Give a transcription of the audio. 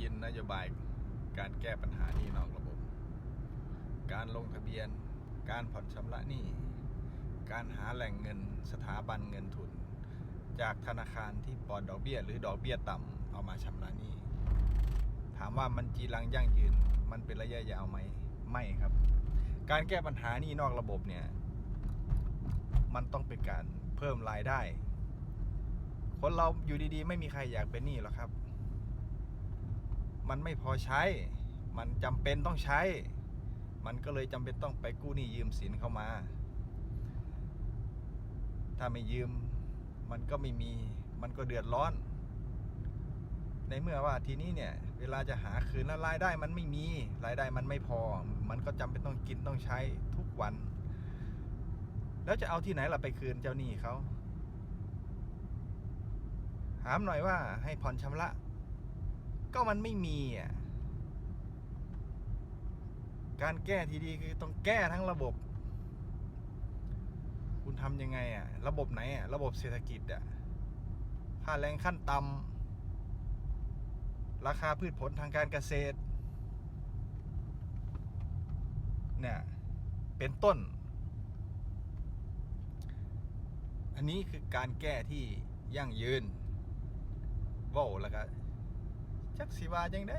ยินนโยบายการแก้ปัญหานี้นอกระบบ การลงทะเบียน การผ่อนชำระหนี้ การหาแหล่งเงินสถาบันเงินทุน จากธนาคารที่ปลอดดอกเบี้ย หรือดอกเบี้ยต่ำเอามาชำระหนี้ ถามว่ามันจีรังยั่งยืน มันเป็นระยะยาวไหม ไม่ครับ การแก้ปัญหานี้นอกระบบเนี่ย มันต้องเป็นการเพิ่มรายได้ คนเราอยู่ดีๆ ไม่มีใครอยากเป็นหนี้หรอกครับ มันไม่พอใช้ มันจำเป็นต้องใช้ มันก็เลยจำเป็นต้องไปกู้หนี้ยืมสินเข้ามา ถ้าไม่ยืมมันก็ไม่มี มันก็เดือดร้อน ในเมื่อว่าทีนี้เนี่ย เวลาจะหาคืนแล้วรายได้มันไม่มี รายได้มันไม่พอ มันก็จำเป็นต้องกินต้องใช้ทุกวัน แล้วจะเอาที่ไหนล่ะไปคืนเจ้าหนี้เขาถามหน่อยว่าให้ผ่อนชำระ ก็มันไม่มีอะ การแก้ทีดีคือต้องแก้ทั้งระบบ คุณทำยังไงอะ ระบบไหนอะ ระบบเศรษฐกิจอะ ค่าแรงขั้นต่ำราคาพืชผลทางการเกษตร เนี่ย เป็นต้น อันนี้คือการแก้ที่ยั่งยืนว้าแล้วก็ จักสีวาจังได้